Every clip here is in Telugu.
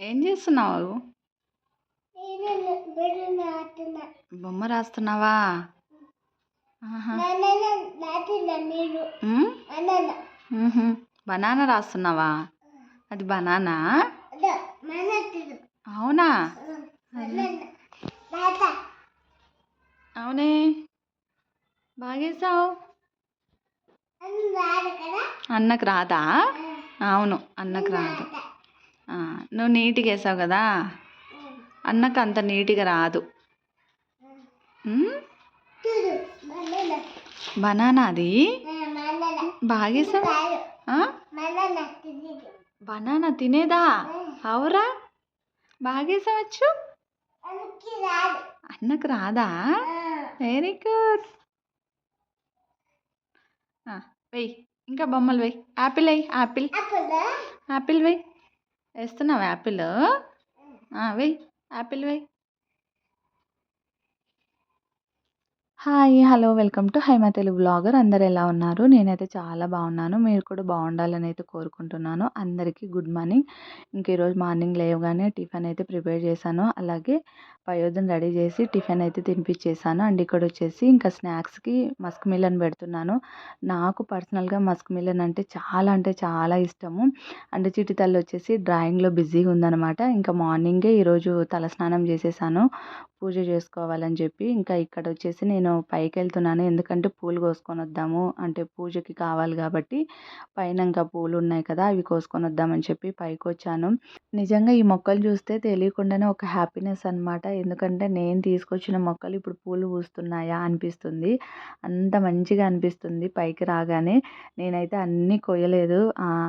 ఏం చేస్తున్నావు? బొమ్మ రాస్తున్నావా. బనానా రాస్తున్నావా? అది బనానా? అవునా? అవునే. బాగేసావు? అన్నకు రాదా? అవును అన్నకు రాదు. నువ్వు నీట్గా వేసావు కదా? అన్నకు అంత నీట్గా రాదు. బనానా అది? తిది బనానా తినేదా? అవురా? బాగేసావచ్చు అన్నకు రాదా? వెరీ గుడ్ వెయ్యి ఇంకా బొమ్మలు వెయ్యి యాపిల్ వెయ్యి యాపిల్ యాపిల్ వెయ్యి వేస్తున్నావు యాపిల్? వెయ్యి యాపిల్ వెయ్యి hi hello welcome to Haima Telugu blogger. అందరు ఎలా ఉన్నారు? నేనైతే చాలా బాగున్నాను. మీరు కూడా బాగుండాలని అయితే కోరుకుంటున్నాను. అందరికీ గుడ్ మార్నింగ్. ఇంక ఈరోజు మార్నింగ్ లేవగానే టిఫిన్ అయితే ప్రిపేర్ చేశాను. అలాగే పయోధన రెడీ చేసి టిఫిన్ అయితే తినిపించేసాను అండ్ ఇక్కడ వచ్చేసి ఇంకా స్నాక్స్కి మస్క్ మిలన్ పెడుతున్నాను. నాకు పర్సనల్గా మస్క్ మిలన్ అంటే చాలా అంటే చాలా ఇష్టము. అండ్ చిటి తల్లి వచ్చేసి డ్రాయింగ్లో బిజీగా ఉందనమాట ఇంకా మార్నింగే ఈరోజు తలస్నానం చేసేసాను. పూజ చేసుకోవాలని చెప్పి ఇంకా ఇక్కడ వచ్చేసి నేను పైకి వెళ్తున్నాను ఎందుకంటే పూలు కోసుకొని వద్దాము. అంటే పూజకి కావాలి కాబట్టి పైన ఇంకా పూలు ఉన్నాయి కదా అవి కోసుకొని వద్దామని చెప్పి పైకి వచ్చాను నిజంగా ఈ మొక్కలు చూస్తే తెలియకుండానే ఒక హ్యాపీనెస్ అనమాట ఎందుకంటే నేను తీసుకొచ్చిన మొక్కలు ఇప్పుడు పూలు పూస్తున్నాయా అనిపిస్తుంది. అంత మంచిగా అనిపిస్తుంది పైకి రాగానే. నేనైతే అన్నీ కొయ్యలేదు.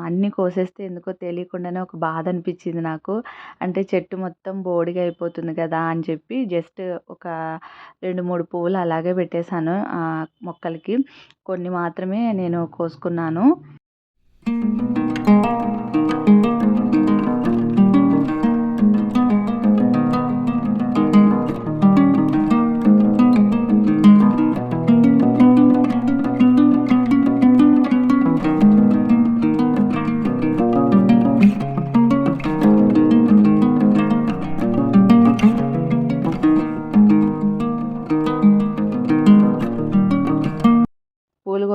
అన్నీ కోసేస్తే ఎందుకో తెలియకుండానే ఒక బాధ అనిపించింది నాకు. అంటే చెట్టు మొత్తం బోడిగా అయిపోతుంది కదా అని చెప్పి జస్ట్ ఒక రెండు మూడు పువ్వులు అలాగే పెట్టేశాను ఆ మొక్కలకి. కొన్ని మాత్రమే నేను కోసుకున్నాను.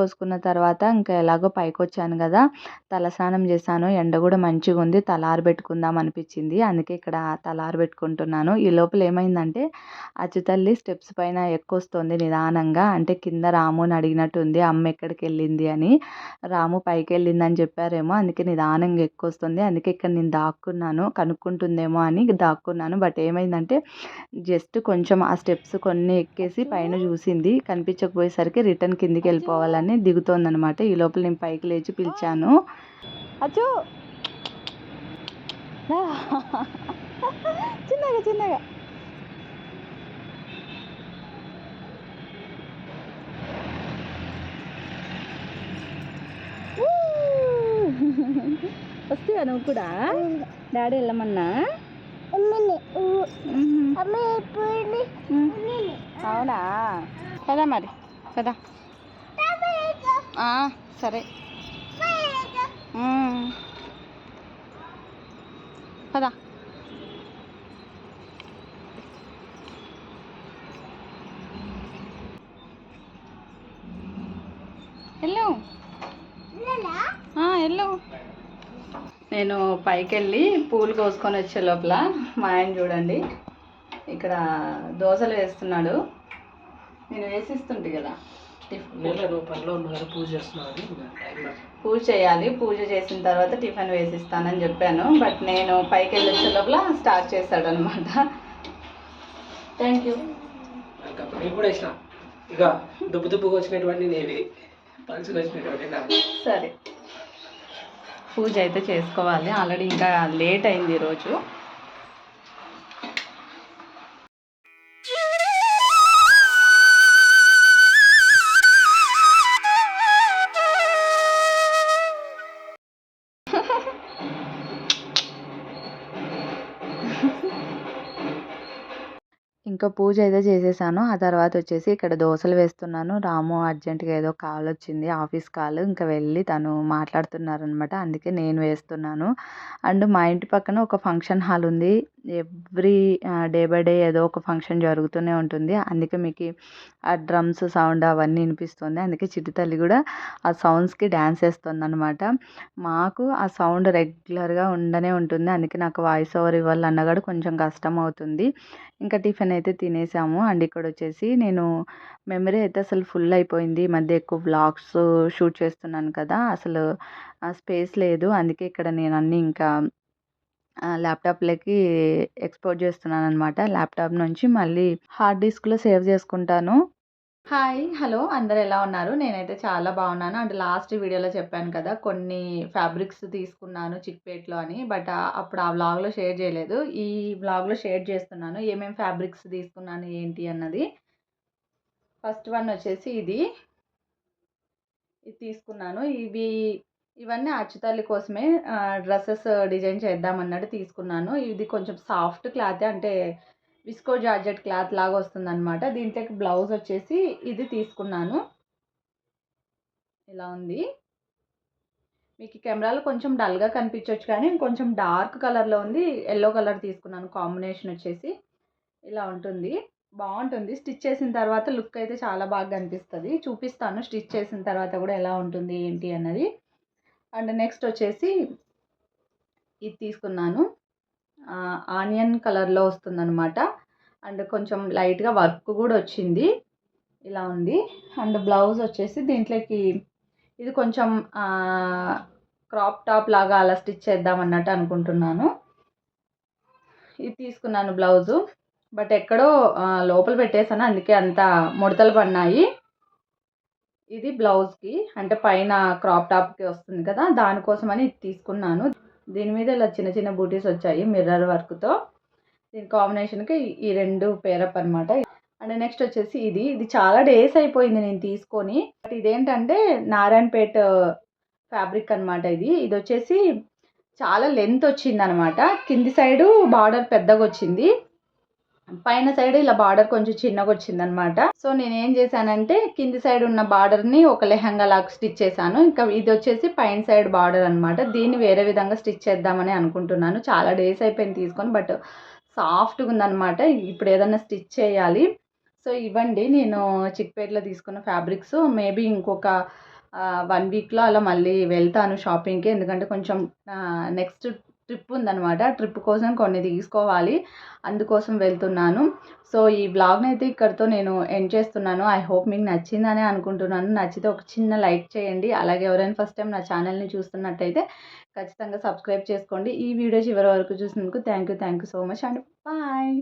పూలు కోసుకున్న తర్వాత ఇంకా ఎలాగో పైకి వచ్చాను కదా తలస్నానం చేశాను ఎండ కూడా మంచిగా ఉంది తల ఆరబెట్టుకుందాం అనిపించింది. అందుకే ఇక్కడ తల ఆరబెట్టుకుంటున్నాను ఈ లోపల ఏమైందంటే అచ్చుతల్లి స్టెప్స్ పైన ఎక్కువస్తుంది నిదానంగా. అంటే కింద రాముని అడిగినట్టు ఉంది అమ్మ ఎక్కడికి వెళ్ళింది అని. రాము పైకి వెళ్ళిందని చెప్పారేమో అందుకే నిదానంగా ఎక్కువస్తుంది. అందుకే ఇక్కడ నేను దాక్కున్నాను కనుక్కుంటుందేమో అని దాక్కున్నాను. బట్ ఏమైందంటే జస్ట్ కొంచెం ఆ స్టెప్స్ కొన్ని ఎక్కేసి పైన చూసింది. కనిపించకపోయేసరికి రిటర్న్ కిందికి వెళ్ళిపోవాలని దిగుతోంది అనమాట ఈ లోపల నేను పైకి లేచి పిలిచాను. అచ్చు. చిన్నగా చిన్నగా. వస్తావా నువ్వు కూడా? డాడీ వెళ్ళమన్నా. అవునా? కదా మరి. కదా సరే. మ్మ్. పదా. వెళ్ళు వెళ్ళు నేను పైకి వెళ్ళి పూలు కోసుకొని వచ్చే లోపల మా ఆయన చూడండి. ఇక్కడ దోశలు వేస్తున్నాడు. నేను వేసిస్తుంటే కదా. టిఫిన్ లేదు నువ్వు పనిలో ఉన్నా కదా పూజ నాకు పూజ చేయాలి పూజ చేసిన తర్వాత టిఫిన్ వేసిస్తానని చెప్పాను. బట్ నేను పైకి వెళ్ళి వచ్చే లోపల స్టార్ట్ చేశాడు అనమాట థ్యాంక్ యూ కూడా వేసిన. ఇక దుబ్బు దుబ్బుగా వచ్చినటువంటి నేవి పలుసుగా వచ్చినటువంటి సరే. పూజ అయితే చేసుకోవాలి. ఆల్రెడీ ఇంకా లేట్ అయింది ఈరోజు ఇంకా పూజ అయితే చేసేసాను. ఆ తర్వాత వచ్చేసి ఇక్కడ దోశలు వేస్తున్నాను. రాము అర్జెంటుగా ఏదో కాల్ వచ్చింది ఆఫీస్ కాల్. ఇంకా వెళ్ళి తను మాట్లాడుతున్నారనమాట అందుకే నేను వేస్తున్నాను. అండ్ మా ఇంటి పక్కన ఒక ఫంక్షన్ హాల్ ఉంది. ఎవ్రీ డే బై డే ఏదో ఒక ఫంక్షన్ జరుగుతూనే ఉంటుంది. అందుకే మీకు ఆ డ్రమ్స్ సౌండ్ అవన్నీ వినిపిస్తుంది. అందుకే చిట్టి తల్లి కూడా ఆ సౌండ్స్కి డ్యాన్స్ వేస్తుంది అనమాట మాకు ఆ సౌండ్ రెగ్యులర్గా ఉండనే ఉంటుంది. అందుకే నాకు వాయిస్ ఓవర్ ఇవ్వాలన్నా కూడా కొంచెం కష్టం అవుతుంది. ఇంకా టిఫిన్ అయితే తినేసాము. అండ్ ఇక్కడ వచ్చేసి నేను మెమరీ అయితే అసలు ఫుల్ అయిపోయింది. ఈ మధ్య ఎక్కువ వ్లాగ్స్ షూట్ చేస్తున్నాను కదా! అసలు స్పేస్ లేదు. అందుకే ఇక్కడ నేను అన్నీ ఇంకా ల్యాప్టాప్లోకి ఎక్స్పోర్ట్ చేస్తున్నాను అనమాట ల్యాప్టాప్ నుంచి మళ్ళీ హార్డ్ డిస్క్లో సేవ్ చేసుకుంటాను. హాయ్ హలో అందరు ఎలా ఉన్నారు? నేనైతే చాలా బాగున్నాను. అండ్ లాస్ట్ వీడియోలో చెప్పాను కదా కొన్ని ఫ్యాబ్రిక్స్ తీసుకున్నాను చిక్పేట్లో అని బట్ అప్పుడు ఆ వ్లాగ్లో షేర్ చేయలేదు. ఈ వ్లాగ్లో షేర్ చేస్తున్నాను ఏమేమి ఫ్యాబ్రిక్స్ తీసుకున్నాను ఏంటి అన్నది. ఫస్ట్ వన్ వచ్చేసి ఇది. ఇది తీసుకున్నాను. ఇవి ఇవన్నీ అచ్చుతల్లి కోసమే డ్రెస్సెస్ డిజైన్ చేద్దామన్నట్టు తీసుకున్నాను. ఇది కొంచెం సాఫ్ట్ క్లాతే అంటే విస్కో జార్జెట్ క్లాత్ లాగా వస్తుంది అనమాట దీంట్లోకి బ్లౌజ్ వచ్చేసి ఇది తీసుకున్నాను. ఇలా ఉంది. మీకు కెమెరాలో కొంచెం డల్గా కనిపించవచ్చు కానీ కొంచెం డార్క్ కలర్లో ఉంది. ఎల్లో కలర్ తీసుకున్నాను. కాంబినేషన్ వచ్చేసి ఇలా ఉంటుంది. బాగుంటుంది. స్టిచ్ చేసిన తర్వాత లుక్ అయితే చాలా బాగా కనిపిస్తుంది. చూపిస్తాను. స్టిచ్ చేసిన తర్వాత కూడా ఎలా ఉంటుంది ఏంటి అన్నది. అండ్ నెక్స్ట్ వచ్చేసి ఇది తీసుకున్నాను. ఆనియన్ కలర్లో వస్తుందన్నమాట. అండ్ కొంచెం లైట్గా వర్క్ కూడా వచ్చింది. ఇలా ఉంది. అండ్ బ్లౌజ్ వచ్చేసి దీంట్లోకి ఇది కొంచెం క్రాప్ టాప్ లాగా అలా స్టిచ్ చేద్దాం అన్నట్టు అనుకుంటున్నాను. ఇది తీసుకున్నాను బ్లౌజు. బట్ ఎక్కడో లోపల పెట్టేసాను అందుకే అంత ముడతలు పడినాయి. ఇది బ్లౌజ్కి అంటే పైన క్రాప్ టాప్కి వస్తుంది కదా దానికోసమని ఇది తీసుకున్నాను. దీని మీద ఇలా చిన్న చిన్న బూటీస్ వచ్చాయి మిర్రర్ వర్క్తో దీని కాంబినేషన్కి ఈ రెండు పేరప్ అనమాట అండ్ నెక్స్ట్ వచ్చేసి ఇది. ఇది చాలా డేస్ అయిపోయింది నేను తీసుకొని. బట్ ఇదేంటంటే నారాయణపేట ఫ్యాబ్రిక్ అనమాట ఇది. ఇది వచ్చేసి చాలా లెంత్ వచ్చింది అనమాట కింది సైడు బార్డర్ పెద్దగా వచ్చింది. పైన సైడ్ ఇలా బార్డర్ కొంచెం చిన్నగా వచ్చింది అనమాట సో నేను ఏం చేశానంటే కింది సైడ్ ఉన్న బార్డర్ని ఒక లెహంగా లాగా స్టిచ్ చేశాను. ఇంకా ఇది వచ్చేసి పైన సైడ్ బార్డర్ అనమాట. దీన్ని వేరే విధంగా స్టిచ్ చేద్దామని అనుకుంటున్నాను. చాలా డేస్ అయిపోయింది తీసుకొని బట్ సాఫ్ట్గా ఉందనమాట. ఇప్పుడు ఏదైనా స్టిచ్ చేయాలి. సో ఇవ్వండి. నేను చిక్పేట్లో తీసుకున్న ఫ్యాబ్రిక్స్. మేబీ ఇంకొక వన్ వీక్లో అలా మళ్ళీ వెళ్తాను షాపింగ్కి. ఎందుకంటే కొంచెం నెక్స్ట్ ట్రిప్ ఉందన్నమాట ట్రిప్ కోసం కొన్ని తీసుకోవాలి. అందుకోసం వెళ్తున్నాను. సో ఈ బ్లాగ్ని అయితే ఇక్కడితో నేను ఎండ్ చేస్తున్నాను. ఐ హోప్ మీకు నచ్చిందని అనుకుంటున్నాను. నచ్చితే ఒక చిన్న లైక్ చేయండి. అలాగే ఎవరైనా ఫస్ట్ టైం నా ఛానల్ని చూస్తున్నట్టయితే ఖచ్చితంగా సబ్స్క్రైబ్ చేసుకోండి. ఈ వీడియో చివరి వరకు చూసినందుకు thank you thank you so much and bye!